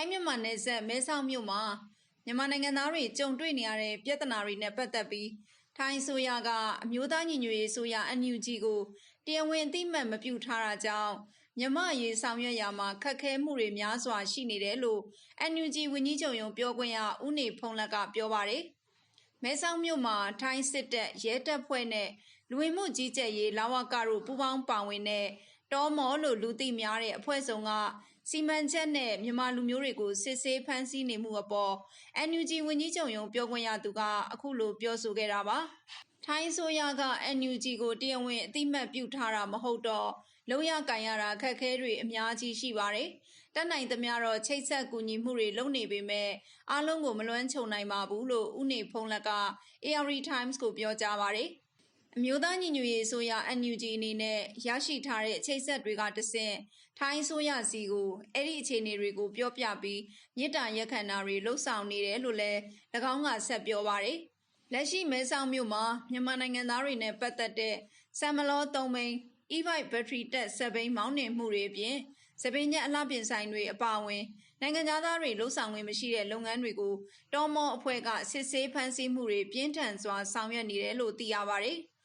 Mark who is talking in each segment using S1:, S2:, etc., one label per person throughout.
S1: မာနယ်စပ်မဲဆောက်မြို့မှာမြန်မာနိုင်ငံသားတွေကြုံတွေ့နေရတဲ့ပြဿနာတွေနဲ့ပတ်သက်ပြီးထိုင်းဆိုရကအမျိုးသားညီညွတ်ရေးဆိုရ NUG ကိုတရားဝင်အသိမှတ်မပြုထားတာကြောင့်မြန်မာရေးဆောင်ရွက်ရာမှာခက်ခဲမှုတွေများစွာရှိနေတယ်လို့ NUG ဝန်ကြီးချုပ်ရုံးပြောခွင့်ရဦးနေဖုံးလက်ကပြောပါတယ်။မဲဆောက်မြို့မှာထိုင်းစစ်တပ်ရဲတပ်ဖွဲ့နဲ့လူဝင်မှုကြီးကြပ်ရေးလာဝကတို့ပူးပေါင်းပါဝင်တဲ့တောမောလို့လူသိများတဲ့အဖွဲ့ဆောင်က စီမံချက်နဲ့မြန်မာလူမျိုးတွေကိုစစ်ဆေးဖမ်းဆီးနေမှုအပေါ် NUG ဝန်ကြီးချုပ်ရုံးပြောခွင့်ရသူကအခုလိုပြောဆိုခဲ့တာပါ။ထိုင်းဆိုရက NUG ကိုတရားဝင်အသိမှတ်ပြုထားတာမဟုတ်တော့လုံရကန်ရတာခက်ခဲတွေအများကြီးရှိပါတယ်။တက်နိုင်သမျှတော့ချိတ်ဆက်ကူညီမှုတွေလုပ်နေပေမဲ့အားလုံးကိုမလွမ်းခြုံနိုင်ပါဘူးလို့ဦးနေဖုံးလက်က ARD Times ကိုပြောကြားပါတယ်။ အမျိုးသားညီညွတ်ရေးဆိုရ NUG အနေနဲ့ရရှိထားတဲ့ချိတ်ဆက်တွေကတဆင့်ထိုင်းဆိုရစီကိုအဲ့ဒီအခြေအနေတွေကိုပြောပြပြီးမြစ်တာရက်ခန္ဓာတွေလှုပ်ဆောင်နေတယ်လို့လည်း၎င်းကဆက်ပြောပါတယ်။လက်ရှိမဲဆောက်မြို့မှာမြန်မာနိုင်ငံသားတွေနဲ့ပတ်သက်တဲ့ဆမ်မလော၃ဘိန်း e-bike ဘက်ထရီတက်စက်ဘိန်းမောင်းနှင်မှုတွေအပြင်စပင်းညက်အလှပြင်ဆိုင်တွေအပါအဝင်နိုင်ငံသားတွေလှုပ်ဆောင်ခွင့်မရှိတဲ့လုပ်ငန်းတွေကိုတော်မောအဖွဲ့ကစစ်ဆေးဖမ်းဆီးမှုတွေပြင်းထန်စွာဆောင်ရွက်နေတယ်လို့သိရပါတယ်။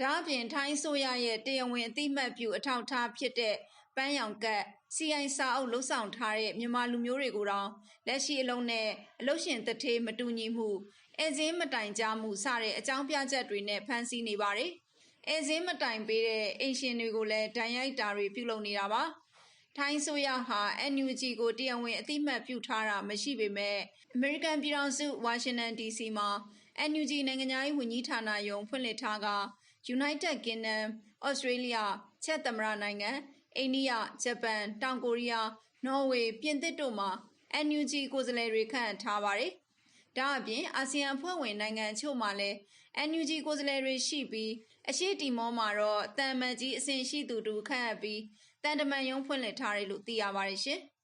S1: ဒါအပြင်ထိုင်းဆိုရရဲ့တရားဝင်အသိမှတ်ပြုအထောက်အထားဖြစ်တဲ့ပန်းရောင်ကတ် CI စာအုပ်လှုပ်ဆောင်ထားတဲ့မြန်မာလူမျိုးတွေကိုတောင်လက်ရှိအလုံးနဲ့အလုရှင်တထေးမတူညီမှုအဲစင်းမတိုင်ကြမှုစတဲ့အကြောင်းပြချက်တွေနဲ့ဖမ်းဆီးနေပါတယ်။အဲစင်းမတိုင်ပေးတဲ့အင်ရှင်တွေကိုလည်းဒဏ်ရိုက်တာတွေပြုလုပ်နေတာပါ။ထိုင်းဆိုရဟာ NUG ကိုတရားဝင်အသိမှတ်ပြုထားတာမရှိပေမဲ့အမေရိကန်ပြည်ထောင်စုဝါရှင်တန် DC မှာ NUG နိုင်ငံသားရေးဝန်ကြီးဌာနယုံဖွင့်လှစ်ထားက United Kingdom, Australia, ချက်သမ္မတနိုင်ငံအိန္ဒိယဂျပန်တောင်ကိုရီးယားနော်ဝေပြင်သစ်တို့မှာ NUG ကိုယ်စားလှယ်တွေခန့်ထားပါတယ်။ဒါအပြင်အာဆီယံအဖွဲ့ဝင်နိုင်ငံအချို့မှာလည်း NUG ကိုယ်စားလှယ်တွေရှိပြီးအရှိတီမောမှာတော့တန်မန်ကြီးအဆင့်ရှိသူတူခန့်အပ်ပြီးတန်တမန်ယုံဖွင့်လှစ်ထားတယ်လို့သိရပါတယ်ရှင်။